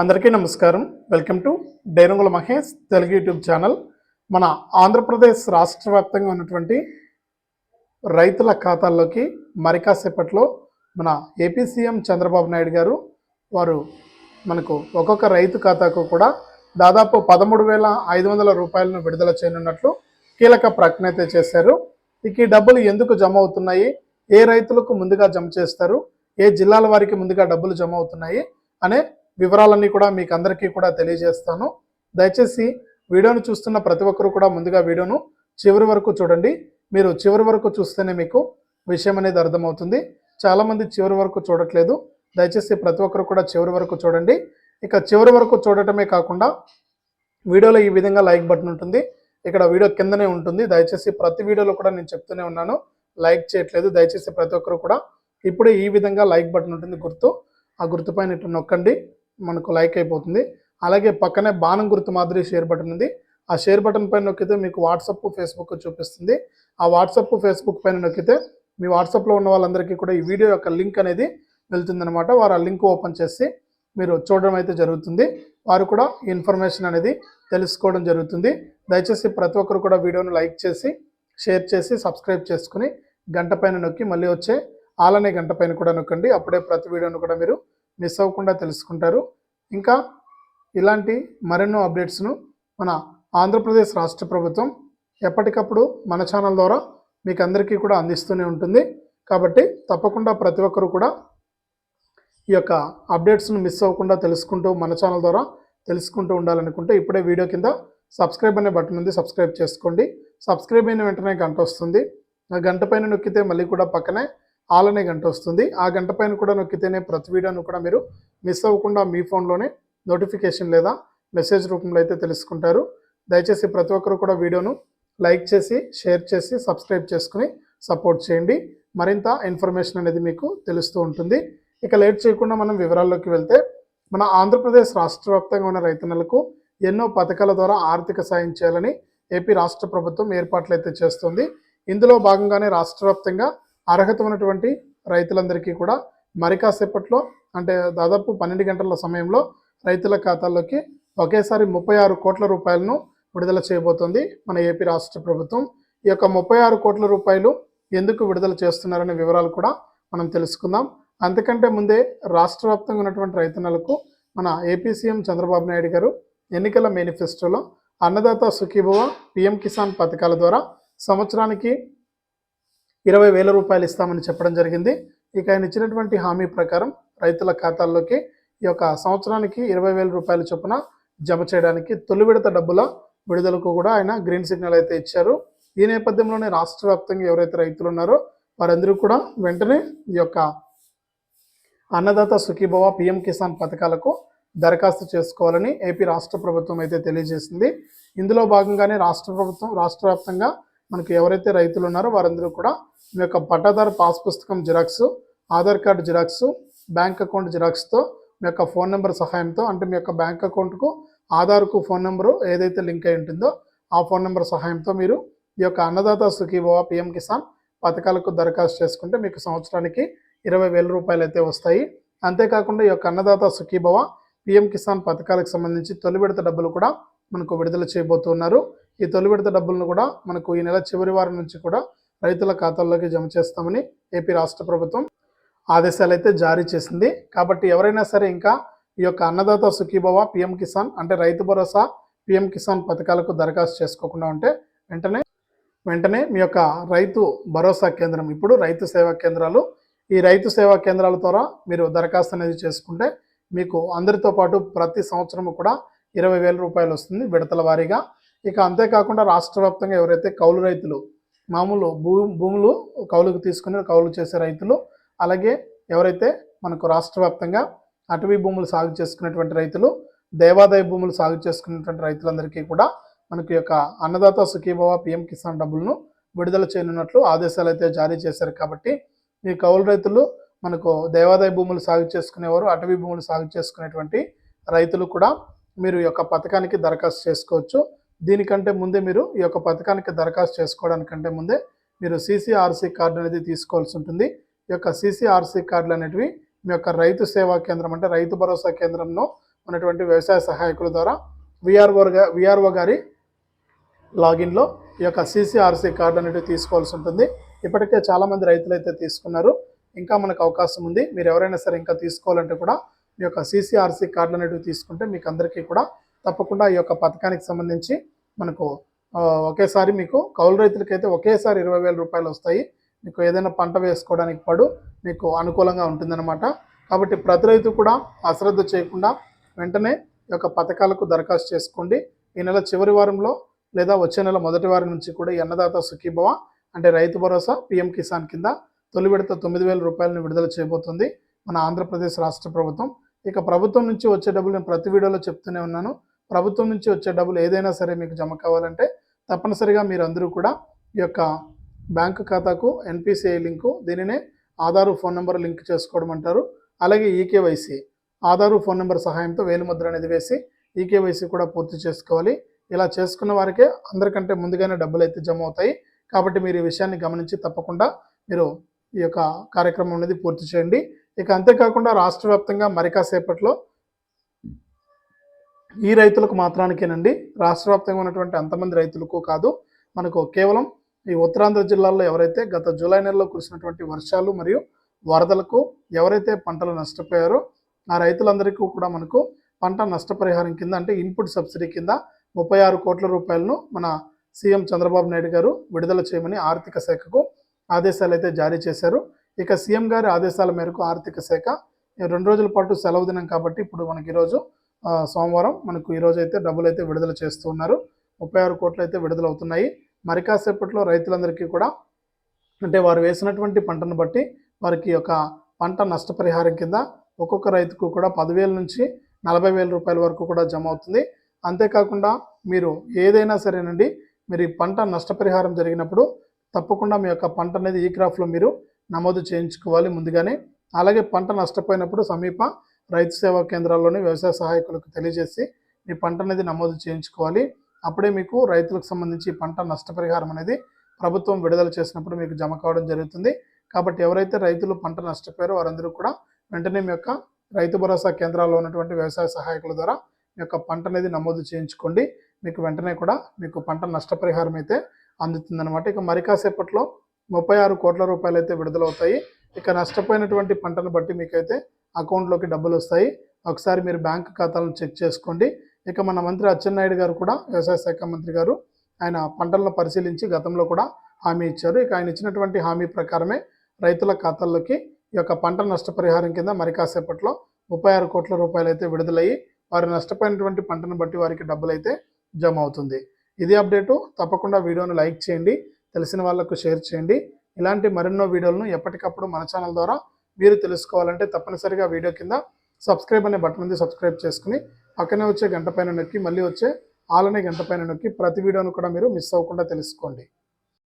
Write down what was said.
అందరికీ నమస్కారం. Welcome to Dairangula Mahesh Telugu YouTube channel. మన ఆంధ్రప్రదేశ్ రాష్ట్ర వ్యాప్తంగా ఉన్నటువంటి రైతుల ఖాతాల్లోకి మరి కాసేపట్లో మన ఏపీ సీఎం చంద్రబాబు నాయుడు గారు వారు మనకు ఒక్కొక్క రైతు ఖాతాకు కూడా దాదాపు పదమూడు వేల ఐదు వందల రూపాయలను విడుదల చేయనున్నట్లు కీలక ప్రకటన అయితే చేశారు. ఇక ఈ డబ్బులు ఎందుకు జమ అవుతున్నాయి? ఏ రైతులకు ముందుగా జమ చేస్తారు? ఏ జిల్లాల వారికి ముందుగా డబ్బులు జమ అవుతున్నాయి? అనే వివరాలన్నీ కూడా మీకు అందరికీ కూడా తెలియజేస్తాను. దయచేసి వీడియోను చూస్తున్న ప్రతి ఒక్కరు కూడా ముందుగా వీడియోను చివరి వరకు చూడండి. మీరు చివరి వరకు చూస్తేనే మీకు విషయం అనేది అర్థమవుతుంది. చాలామంది చివరి వరకు చూడట్లేదు. దయచేసి ప్రతి ఒక్కరు కూడా చివరి వరకు చూడండి. ఇక చివరి వరకు చూడటమే కాకుండా వీడియోలో ఈ విధంగా లైక్ బటన్ ఉంటుంది. ఇక్కడ వీడియో కిందనే ఉంటుంది. దయచేసి ప్రతి వీడియోలో కూడా నేను చెప్తూనే ఉన్నాను. లైక్ చేయట్లేదు. దయచేసి ప్రతి ఒక్కరు కూడా ఇప్పుడే ఈ విధంగా లైక్ బటన్ ఉంటుంది గుర్తు. ఆ గుర్తు పైన నొక్కండి. మనకు లైక్ అయిపోతుంది. అలాగే పక్కనే బాణం గుర్తు మాదిరి షేర్ బటన్ ఉంది. ఆ షేర్ బటన్ పైన నొక్కితే మీకు వాట్సప్ ఫేస్బుక్ చూపిస్తుంది. ఆ వాట్సప్ ఫేస్బుక్ పైన నొక్కితే మీ వాట్సాప్లో ఉన్న వాళ్ళందరికీ కూడా ఈ వీడియో యొక్క లింక్ అనేది వెళ్తుందనమాట వారు ఆ లింక్ ఓపెన్ చేసి మీరు చూడడం అయితే జరుగుతుంది. వారు కూడా ఈ ఇన్ఫర్మేషన్ అనేది తెలుసుకోవడం జరుగుతుంది. దయచేసి ప్రతి ఒక్కరు కూడా వీడియోను లైక్ చేసి షేర్ చేసి సబ్స్క్రైబ్ చేసుకుని గంట పైన నొక్కి మళ్ళీ వచ్చే ఆలనే గంట పైన కూడా నొక్కండి. అప్పుడే ప్రతి వీడియోను కూడా మీరు మిస్ అవ్వకుండా తెలుసుకుంటారు. ఇంకా ఇలాంటి మరెన్నో అప్డేట్స్ను మన ఆంధ్రప్రదేశ్ రాష్ట్ర ప్రభుత్వం ఎప్పటికప్పుడు మన ఛానల్ ద్వారా మీకు అందరికీ కూడా అందిస్తూనే ఉంటుంది. కాబట్టి తప్పకుండా ప్రతి ఒక్కరు కూడా ఈ యొక్క అప్డేట్స్ను మిస్ అవ్వకుండా తెలుసుకుంటూ మన ఛానల్ ద్వారా తెలుసుకుంటూ ఉండాలనుకుంటే ఇప్పుడే వీడియో కింద సబ్స్క్రైబ్ అనే బటన్ ఉంది. సబ్స్క్రైబ్ చేసుకోండి. సబ్స్క్రైబ్ అయిన వెంటనే గంట వస్తుంది. ఆ గంట పైన నొక్కితే మళ్ళీ కూడా పక్కనే ఆలనే గంట వస్తుంది. ఆ గంట పైన కూడా నొక్కితేనే ప్రతి వీడియోను కూడా మీరు మిస్ అవ్వకుండా మీ ఫోన్లోనే నోటిఫికేషన్ లేదా మెసేజ్ రూపంలో అయితే తెలుసుకుంటారు. దయచేసి ప్రతి ఒక్కరు కూడా వీడియోను లైక్ చేసి షేర్ చేసి సబ్స్క్రైబ్ చేసుకుని సపోర్ట్ చేయండి. మరింత ఇన్ఫర్మేషన్ అనేది మీకు తెలుస్తూ ఉంటుంది. ఇక లేట్ చేయకుండా మనం వివరాల్లోకి వెళ్తే మన ఆంధ్రప్రదేశ్ రాష్ట్ర వ్యాప్తంగా ఉన్న రైతన్నలకు ఎన్నో పథకాల ద్వారా ఆర్థిక సాయం చేయాలని ఏపీ రాష్ట్ర ప్రభుత్వం ఏర్పాట్లు అయితే చేస్తుంది. ఇందులో భాగంగానే రాష్ట్ర వ్యాప్తంగా అర్హత ఉన్నటువంటి రైతులందరికీ కూడా మరి కాసేపట్లో అంటే దాదాపు పన్నెండు గంటల సమయంలో రైతుల ఖాతాల్లోకి ఒకేసారి ముప్పై ఆరు కోట్ల రూపాయలను విడుదల చేయబోతోంది మన ఏపీ రాష్ట్ర ప్రభుత్వం. ఈ యొక్క ముప్పై ఆరు కోట్ల రూపాయలు ఎందుకు విడుదల చేస్తున్నారనే వివరాలు కూడా మనం తెలుసుకుందాం. అంతకంటే ముందే రాష్ట్ర వ్యాప్తంగా ఉన్నటువంటి రైతన్నలకు మన ఏపీ సీఎం చంద్రబాబు నాయుడు గారు ఎన్నికల మేనిఫెస్టోలో అన్నదాత సుఖీభవ పిఎం కిసాన్ పథకాల ద్వారా సంవత్సరానికి ఇరవై వేల రూపాయలు ఇస్తామని చెప్పడం జరిగింది. ఇక ఆయన ఇచ్చినటువంటి హామీ ప్రకారం రైతుల ఖాతాల్లోకి ఈ యొక్క సంవత్సరానికి ఇరవై వేల రూపాయల చొప్పున జమ చేయడానికి తొలి విడత డబ్బుల విడుదలకు కూడా ఆయన గ్రీన్ సిగ్నల్ అయితే ఇచ్చారు. ఈ నేపథ్యంలోనే రాష్ట్ర వ్యాప్తంగా ఎవరైతే రైతులు ఉన్నారో వారందరూ కూడా వెంటనే ఈ యొక్క అన్నదాత సుఖీభవ పిఎం కిసాన్ పథకాలకు దరఖాస్తు చేసుకోవాలని ఏపీ రాష్ట్ర ప్రభుత్వం అయితే తెలియజేసింది. ఇందులో భాగంగానే రాష్ట్ర ప్రభుత్వం రాష్ట్ర వ్యాప్తంగా మనకు ఎవరైతే రైతులు ఉన్నారో వారందరూ కూడా మీ యొక్క పట్టాదారు పాస్ పుస్తకం xerox Aadhaar card xerox bank account జిరాక్స్తో మీ యొక్క ఫోన్ నెంబర్ సహాయంతో అంటే మీ యొక్క బ్యాంక్ అకౌంట్కు ఆధార్కు ఫోన్ నెంబరు ఏదైతే లింక్ అయి ఉంటుందో ఆ ఫోన్ నెంబర్ సహాయంతో మీరు ఈ యొక్క అన్నదాత సుఖీభవ పిఎం కిసాన్ పథకాలకు దరఖాస్తు చేసుకుంటే మీకు సంవత్సరానికి ఇరవై వేల రూపాయలు అయితే వస్తాయి. అంతేకాకుండా ఈ యొక్క అన్నదాత సుఖీభవ పిఎం కిసాన్ పథకాలకు సంబంధించి తొలి విడత డబ్బులు కూడా మనకు విడుదల చేయబోతున్నారు. ఈ తొలి విడత డబ్బులను కూడా మనకు ఈ నెల చివరి వారం నుంచి కూడా రైతుల ఖాతాల్లోకి జమ చేస్తామని ఏపీ రాష్ట్ర ప్రభుత్వం ఆదేశాలు అయితే జారీ చేసింది. కాబట్టి ఎవరైనా సరే ఇంకా ఈ యొక్క అన్నదాత సుఖీభవ పిఎం కిసాన్ అంటే రైతు భరోసా పిఎం కిసాన్ పథకాలకు దరఖాస్తు చేసుకోకుండా ఉంటే వెంటనే వెంటనే మీ యొక్క రైతు భరోసా కేంద్రం ఇప్పుడు రైతు సేవా కేంద్రాలు ఈ రైతు సేవా కేంద్రాల ద్వారా మీరు దరఖాస్తు అనేది చేసుకుంటే మీకు అందరితో పాటు ప్రతి సంవత్సరం కూడా ఇరవై వేల రూపాయలు వస్తుంది విడతల వారీగా. ఇక అంతేకాకుండా రాష్ట్ర వ్యాప్తంగా ఎవరైతే కౌలు రైతులు మామూలు భూ భూములు కౌలుకు తీసుకుని కౌలు చేసే రైతులు అలాగే ఎవరైతే మనకు రాష్ట్ర వ్యాప్తంగా అటవీ భూములు సాగు చేసుకునేటువంటి రైతులు దేవాదాయ భూములు సాగు చేసుకునేటువంటి రైతులందరికీ కూడా మనకి యొక్క అన్నదాత సుఖీభవ పిఎం కిసాన్ డబ్బులను విడుదల చేయనున్నట్లు ఆదేశాలు అయితే జారీ చేశారు. కాబట్టి ఈ కౌలు రైతులు మనకు దేవాదాయ భూములు సాగు చేసుకునేవారు అటవీ భూములు సాగు చేసుకునేటువంటి రైతులు కూడా మీరు యొక్క పథకానికి దరఖాస్తు చేసుకోవచ్చు. దీనికంటే ముందే మీరు ఈ యొక్క పథకానికి దరఖాస్తు చేసుకోవడానికంటే ముందే మీరు సీసీఆర్సీ కార్డు అనేది తీసుకోవాల్సి ఉంటుంది. ఈ యొక్క సీసీఆర్సీ కార్డులు అనేటివి మీ యొక్క రైతు సేవా కేంద్రం అంటే రైతు భరోసా కేంద్రంలో ఉన్నటువంటి వ్యవసాయ సహాయకుల ద్వారా విఆర్ఓ విఆర్ఓ గారి లాగిన్లో ఈ యొక్క సీసీఆర్సీ కార్డు అనేటివి తీసుకోవాల్సి ఉంటుంది. ఇప్పటికే చాలామంది రైతులు అయితే తీసుకున్నారు. ఇంకా మనకు అవకాశం ఉంది. మీరు ఎవరైనా సరే ఇంకా తీసుకోవాలంటే కూడా మీ యొక్క సీసీఆర్సీ కార్డులు అనేటివి తీసుకుంటే మీకు అందరికీ కూడా తప్పకుండా ఈ యొక్క పథకానికి సంబంధించి మనకు ఒకేసారి మీకు కౌలు రైతులకైతే ఒకేసారి ఇరవై వేల రూపాయలు వస్తాయి. మీకు ఏదైనా పంట వేసుకోవడానికి పడు మీకు అనుకూలంగా ఉంటుందన్నమాట. కాబట్టి ప్రతి రైతు కూడా అశ్రద్ధ చేయకుండా వెంటనే ఈ యొక్క పథకాలకు దరఖాస్తు చేసుకోండి. ఈ నెల చివరి వారంలో లేదా వచ్చే నెల మొదటి వారం నుంచి కూడా ఈ అన్నదాత సుఖీభవ అంటే రైతు భరోసా పిఎం కిసాన్ కింద తొలి విడత తొమ్మిది వేల రూపాయలను విడుదల చేయబోతుంది మన ఆంధ్రప్రదేశ్ రాష్ట్ర ప్రభుత్వం. ఇక ప్రభుత్వం నుంచి వచ్చే డబ్బులు నేను ప్రతి వీడియోలో చెప్తూనే ఉన్నాను. ప్రభుత్వం నుంచి వచ్చే డబ్బులు ఏదైనా సరే మీకు జమ కావాలంటే తప్పనిసరిగా మీరు అందరూ కూడా ఈ యొక్క బ్యాంకు ఖాతాకు ఎన్పిసిఐ లింకు దీనినే ఆధారు ఫోన్ నెంబర్ లింక్ చేసుకోవడం అంటారు. అలాగే ఈకేవైసీ ఆధారు ఫోన్ నెంబర్ సహాయంతో వేలిముద్ర అనేది వేసి ఈకేవైసీ కూడా పూర్తి చేసుకోవాలి. ఇలా చేసుకున్న వారికే అందరికంటే ముందుగానే డబ్బులు అయితే జమ అవుతాయి. కాబట్టి మీరు ఈ విషయాన్ని గమనించి తప్పకుండా మీరు ఈ యొక్క కార్యక్రమం అనేది పూర్తి చేయండి. ఇక అంతేకాకుండా రాష్ట్ర వ్యాప్తంగా మరి కాసేపట్లో ఈ రైతులకు మాత్రానికేనండి. రాష్ట్ర వ్యాప్తంగా ఉన్నటువంటి అంతమంది రైతులకు కాదు మనకు కేవలం ఈ ఉత్తరాంధ్ర జిల్లాల్లో ఎవరైతే గత జూలై నెలలో కురిసినటువంటి వర్షాలు మరియు వరదలకు ఎవరైతే పంటలు నష్టపోయారో ఆ రైతులందరికీ కూడా మనకు పంట నష్టపరిహారం కింద అంటే ఇన్పుట్ సబ్సిడీ కింద ముప్పై ఆరు కోట్ల రూపాయలను మన సీఎం చంద్రబాబు నాయుడు గారు విడుదల చేయమని ఆర్థిక శాఖకు ఆదేశాలు అయితే జారీ చేశారు. ఇక సీఎం గారి ఆదేశాల మేరకు ఆర్థిక శాఖ రెండు రోజుల పాటు సెలవు దినం కాబట్టి ఇప్పుడు మనకి ఈరోజు సోమవారం మనకు ఈరోజు అయితే డబ్బులు అయితే విడుదల చేస్తూ ఉన్నారు. ముప్పై ఆరు కోట్లు అయితే విడుదలవుతున్నాయి. మరి కాసేపట్లో రైతులందరికీ కూడా అంటే వారు వేసినటువంటి పంటను బట్టి వారికి ఒక పంట నష్టపరిహారం కింద ఒక్కొక్క రైతుకు కూడా పదివేల నుంచి నలభై వేల రూపాయల వరకు కూడా జమ అవుతుంది. అంతేకాకుండా మీరు ఏదైనా సరేనండి మీరు ఈ పంట నష్టపరిహారం జరిగినప్పుడు తప్పకుండా మీ యొక్క పంట అనేది ఈ క్రాఫ్లో మీరు నమోదు చేయించుకోవాలి ముందుగానే. అలాగే పంట నష్టపోయినప్పుడు సమీప రైతు సేవా కేంద్రాల్లోని వ్యవసాయ సహాయకులకు తెలియజేసి మీ పంట అనేది నమోదు చేయించుకోవాలి. అప్పుడే మీకు రైతులకు సంబంధించి పంట నష్టపరిహారం అనేది ప్రభుత్వం విడుదల చేసినప్పుడు మీకు జమ కావడం జరుగుతుంది. కాబట్టి ఎవరైతే రైతులు పంట నష్టపోయారో వారందరూ కూడా వెంటనే మీ యొక్క రైతు భరోసా కేంద్రాల్లో ఉన్నటువంటి వ్యవసాయ సహాయకుల ద్వారా మీ యొక్క పంట అనేది నమోదు చేయించుకోండి. మీకు వెంటనే కూడా మీకు పంట నష్టపరిహారం అయితే అందుతుందన్నమాట. ఇక మరి కాసేపట్లో ముప్పై ఆరు కోట్ల రూపాయలు అయితే విడుదలవుతాయి. ఇక నష్టపోయినటువంటి పంటను బట్టి మీకైతే అకౌంట్లోకి డబ్బులు వస్తాయి. ఒకసారి మీరు బ్యాంక్ ఖాతాలను చెక్ చేసుకోండి. ఇక మన మంత్రి అచ్చెన్నాయుడు గారు కూడా వ్యవసాయ శాఖ మంత్రి గారు ఆయన పంటలను పరిశీలించి గతంలో కూడా హామీ ఇచ్చారు. ఇక ఆయన ఇచ్చినటువంటి హామీ ప్రకారమే రైతుల ఖాతాల్లోకి ఈ యొక్క పంట నష్టపరిహారం కింద మరి కాసేపట్లో ముప్పై ఆరు కోట్ల రూపాయలు అయితే విడుదలయ్యి వారు నష్టపోయినటువంటి పంటను బట్టి వారికి డబ్బులు అయితే జమ అవుతుంది ఇది అప్డేటు. తప్పకుండా వీడియోను లైక్ చేయండి. తెలిసిన వాళ్ళకు షేర్ చేయండి. ఇలాంటి మరెన్నో వీడియోలను ఎప్పటికప్పుడు మన ఛానల్ ద్వారా మీరు తెలుసుకోవాలంటే తప్పనిసరిగా వీడియో కింద సబ్స్క్రైబ్ అనే బటన్ ఉంది సబ్స్క్రైబ్ చేసుకుని పక్కనే వచ్చే గంట పైన నొక్కి మళ్ళీ వచ్చే ఆలనే గంట పైన నొక్కి ప్రతి వీడియోను కూడా మీరు మిస్ అవ్వకుండా తెలుసుకోండి.